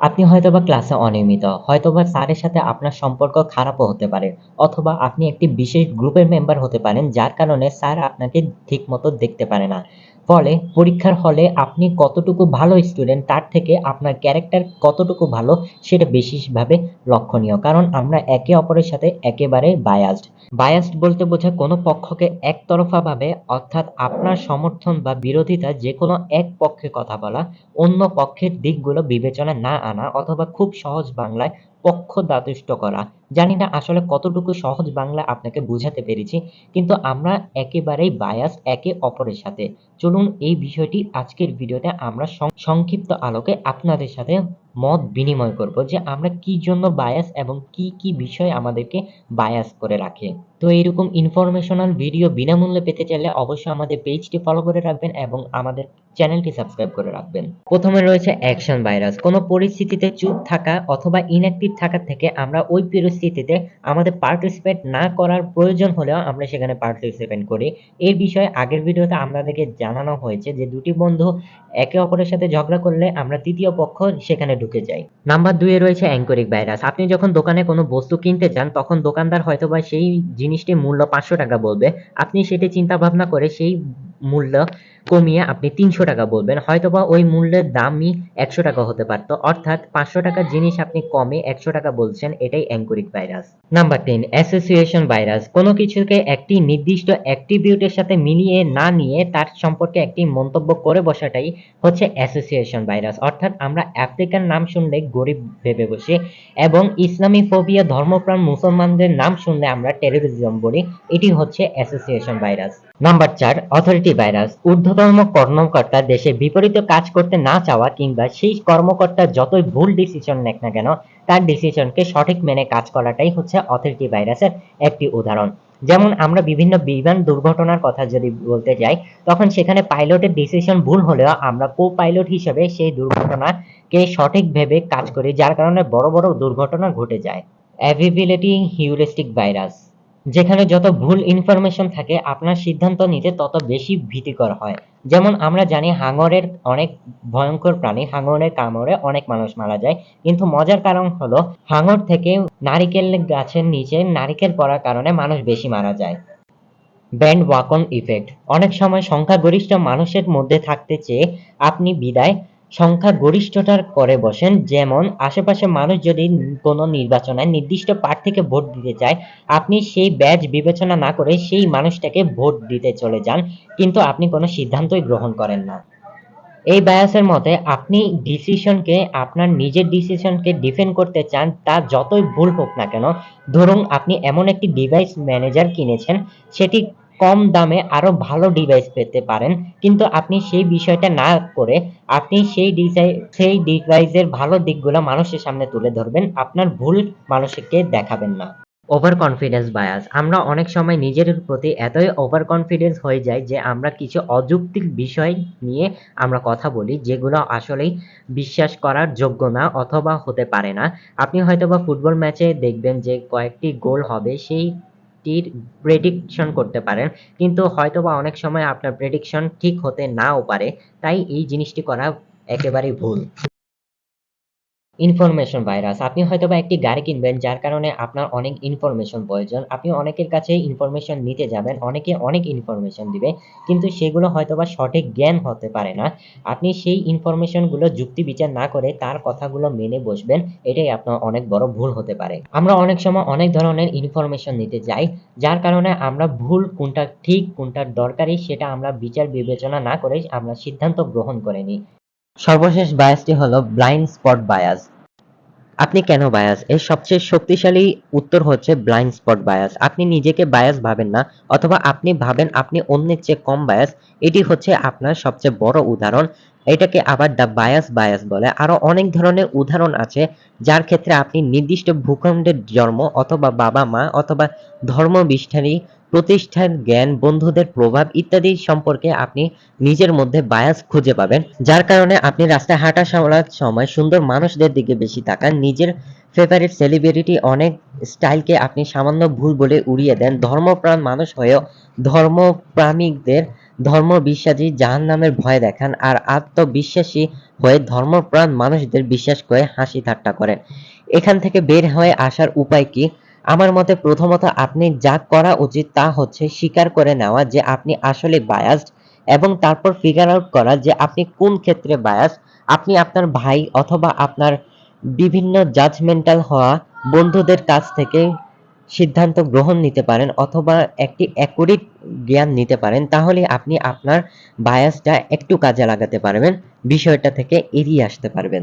আপনি হয়তোবা ক্লাসে অনিয়মিত, হয়তোবা স্যারের সাথে আপনার সম্পর্ক খারাপও হতে পারে, অথবা আপনি একটি বিশেষ গ্রুপের মেম্বার হতে পারেন যার কারণে স্যার আপনাকে ঠিক মতো দেখতে পারে না। ফলে পরীক্ষার হলে আপনি কতটুকু ভালো স্টুডেন্ট তার থেকে আপনার ক্যারেক্টার কতটুকু ভালো সেটা বিশেষভাবে লক্ষণীয়। কারণ আমরা একে অপরের সাথে একেবারে বায়াসড। বায়াসড বলতে বোঝায় কোনো পক্ষকে একতরফাভাবে অর্থাৎ আপনার সমর্থন বা বিরোধিতা যেকোনো এক পক্ষে কথা বলা, অন্য পক্ষের দিকগুলো বিবেচনায় না আনা অথবা খুব সহজ বাংলায় পক্ষদাতুষ্ট করা। জানি না আসলে কতটুকু সহজ বাংলা আপনাকে বুঝাতে পেরেছি, কিন্তু আমরা একেবারেই বায়াস একে অপরের সাথে। চলুন এই বিষয়টি আজকের ভিডিওতে আমরা সংক্ষিপ্ত আলোকে আপনাদের সাথে মত বিনিময় করব যে আমরা কি জন্য বায়াস এবং কি, কি বিষয় আমাদেরকে বায়াস করে রাখে। তো এইরকম ইনফরমেশনাল ভিডিও বিনামূল্যে পেতে চাইলে অবশ্যই আমাদের পেজটি ফলো করে রাখবেন এবং আমাদের চ্যানেলটি সাবস্ক্রাইব করে রাখবেন। প্রথমে রয়েছে অ্যাকশন ভাইরাস। কোনো পরিস্থিতিতে চুপ থাকা অথবা ইনঅ্যাক্টিভ থাকার থেকে আমরা ওই পরিস্থিতিতে আমাদের পার্টিসিপেট না করার প্রয়োজন হলেও আমরা সেখানে পার্টিসিপেট করি। এর বিষয়ে আগের ভিডিওতে আপনাদেরকে জানানো হয়েছে যে দুটি বন্ধু একে অপরের সাথে ঝগড়া করলে আমরা তৃতীয় পক্ষ সেখানে ঢুকে যাই। নাম্বার ২ এ রয়েছে অ্যাঙ্করিক ভাইরাস। আপনি যখন দোকানে কোনো বস্তু কিনতে যান, তখন দোকানদার হয়তোবা সেই জিনিসটির মূল্য ৳৫০০ বলবে। আপনি সেটি চিন্তা ভাবনা করে সেই মূল্য কমিয়ে আপনি ৳৩০০ বলবেন। হয়তোবা ওই মূল্যের দামই ৳১০০ হতে পারত। অর্থাৎ ৳৫০০ জিনিস আপনি কমে ৳১০০ বলছেন, এটাই anchoring virus. Number ৩ association virus. কোনো কিছুকে একটি নির্দিষ্ট অ্যাট্রিবিউটের সাথে মিলিয়ে না নিয়ে তার সম্পর্কে একটি মন্তব্য করে বসাটাই হচ্ছে অ্যাসোসিয়েশন ভাইরাস। অর্থাৎ আমরা আফ্রিকার নাম শুনলে গরিব ভেবে বসি এবং ইসলামি ফোবিয়া, ধর্মপ্রাণ, মুসলমানদের নাম শুনলে আমরা টেররিজম বলি। এটি হচ্ছে অ্যাসোসিয়েশন ভাইরাস। নাম্বার চার, অথরিটি ভাইরাস। ঊর্ধ্বতম কর্মকর্তা দেশের বিপরীতে কাজ করতে না চাওয়া কিংবা সেই কর্মকর্তা যতই ভুল ডিসিশন নেক না কেন তার ডিসিশনকে সঠিক মেনে কাজ করাটাই হচ্ছে অথরিটি ভাইরাসের একটি উদাহরণ। যেমন আমরা বিভিন্ন বিমান দুর্ঘটনার কথা যদি বলতে যাই তখন সেখানে পাইলটের ডিসিশন ভুল হলেও আমরা কো-পাইলট হিসেবে সেই দুর্ঘটনাকে সঠিক ভেবে কাজ করি যার কারণে বড়, বড় দুর্ঘটনা ঘটে যায়। Availability heuristic virus. যেখানে যত ভুল ইনফরমেশন থাকে আপনার সিদ্ধান্ত নিতে তত বেশি ভীতিকর হয়। যেমন আমরা জানি হাঙরের অনেক ভয়ঙ্কর প্রাণী, হাঙরের কামড়ে অনেক মানুষ মারা যায়। কিন্তু মজার কারণ হলো হাঙর থেকে নারিকেল গাছের নিচে নারিকেল পড়ার কারণে মানুষ বেশি মারা যায়। Bandwagon effect. অনেক সময় সংখ্যাগরিষ্ঠ মানুষের মধ্যে থাকতে চেয়ে আপনি বিদায় সংখ্যাগরিষ্ঠতার করে বসেন। যেমন আশেপাশের মানুষ যদি কোনো নির্বাচনে নির্দিষ্ট প্রার্থীকে ভোট দিতে চায়, আপনি সেই ব্যাজ বিবেচনা না করে সেই মানুষটাকে ভোট দিতে চলে যান, কিন্তু আপনি কোনো সিদ্ধান্তই গ্রহণ করেন না। এই বায়াসের মতে আপনি ডিসিশনকে আপনার নিজের ডিসিশনকে ডিফেন্ড করতে চান তা যতই ভুল হোক না কেন। ধরুন আপনি এমন একটি ডিভাইস ম্যানেজার কিনেছেন, সেটি কম দামে আরও ভালো ডিভাইস পেতে পারেন, কিন্তু আপনি সেই বিষয়টা না করে আপনি সেই সেই ডিভাইসের ভালো দিকগুলো মানুষের সামনে তুলে ধরবেন, আপনার ভুল মানুষকে দেখাবেন না। Over confidence bias. আমরা অনেক সময় নিজের প্রতি এতই ওভার কনফিডেন্স হয়ে যাই যে আমরা কিছু অযৌক্তিক বিষয় নিয়ে আমরা কথা বলি যেগুলো আসলেই বিশ্বাস করার যোগ্য না অথবা হতে পারে না। আপনি হয়তোবা ফুটবল ম্যাচে দেখবেন যে কয়েকটি গোল হবে সেইটির প্রেডিকশন করতে পারেন, কিন্তু হয়তোবা অনেক সময় আপনার প্রেডিকশন ঠিক হতে নাও পারে। তাই এই জিনিসটি করা একেবারেই ভুল। Information virus. আপনি হয়তোবা একটি গাড়ি কিনবেন যার কারণে আপনার অনেক ইনফরমেশন প্রয়োজন। আপনি অনেকের কাছে ইনফরমেশন নিতে যাবেন, অনেকে অনেক ইনফরমেশন দিবে, কিন্তু সেগুলো হয়তোবা সঠিক জ্ঞান হতে পারে না। আপনি সেই ইনফরমেশনগুলো যুক্তি বিচার না করে তার কথাগুলো মেনে বসবেন, এটাই আপনার অনেক বড় ভুল হতে পারে। আমরা অনেক সময় অনেক ধরনের ইনফরমেশন নিতে যাই, যার কারণে আমরা ভুল কোনটা ঠিক কোনটা দরকারি সেটা আমরা বিচার বিবেচনা না করে আমরা সিদ্ধান্ত গ্রহণ করে নিই। সর্বশেষ বায়াসটি হলো ব্লাইন্ড স্পট বায়াস। আপনি কেন বায়াস? এর সবচেয়ে শক্তিশালী উত্তর হচ্ছে ব্লাইন্ড স্পট বায়াস। আপনি নিজেকে বায়াস ভাবেন না অথবা আপনি ভাবেন আপনি অন্যের চেয়ে কম বায়াস, এটি হচ্ছে আপনার সবচেয়ে বড় উদাহরণ। এটাকে আবার দ্য বায়াস বায়াস বলে। আরও অনেক ধরনের উদাহরণ আছে যার ক্ষেত্রে আপনি নির্দিষ্ট ভূখণ্ডের জন্ম অথবা বাবা-মা অথবা ধর্মবিষ্ঠারী প্রতিষ্ঠান জ্ঞান, বন্ধুদের প্রভাব ইত্যাদি সম্পর্কে আপনি নিজের মধ্যে বায়াস খুঁজে পাবেন। যার কারণে আপনি রাস্তায় হাঁটা চলার সময় সুন্দর মানুষদের দিকে বেশি তাকান, নিজের ফেভারিট সেলিব্রিটি অনেক স্টাইলকে আপনি সামান্য ভুল বলে উড়িয়ে দেন, ধর্মপ্রাণ মানুষ হয়েও ধর্মপ্রামিকদের ধর্মবিশ্বাসী জাহান্নামের ভয় দেখান আর আত্মবিশ্বাসী হয়ে ধর্মপ্রাণ মানুষদের বিশ্বাস করে হাসি ঠাট্টা করেন। এখান থেকে বের হয়ে আসার উপায় কি? আমার মতে প্রথমত আপনি যা করা উচিত তা হচ্ছে স্বীকার করে নেওয়া যে আপনি আসলে বায়াসড এবং তারপর ফিগার আউট করা যে আপনি কোন ক্ষেত্রে বায়াস আপনি আপনার ভাই অথবা আপনার বিভিন্ন জাজমেন্টাল হওয়া বন্ধুদের কাছ থেকে সিদ্ধান্ত গ্রহণ নিতে পারেন অথবা একটি অ্যাকুরেট জ্ঞান নিতে পারেন, তাহলে আপনি আপনার বায়াসটা একটু কাজে লাগাতে পারবেন, বিষয়টা থেকে এড়িয়ে আসতে পারবেন।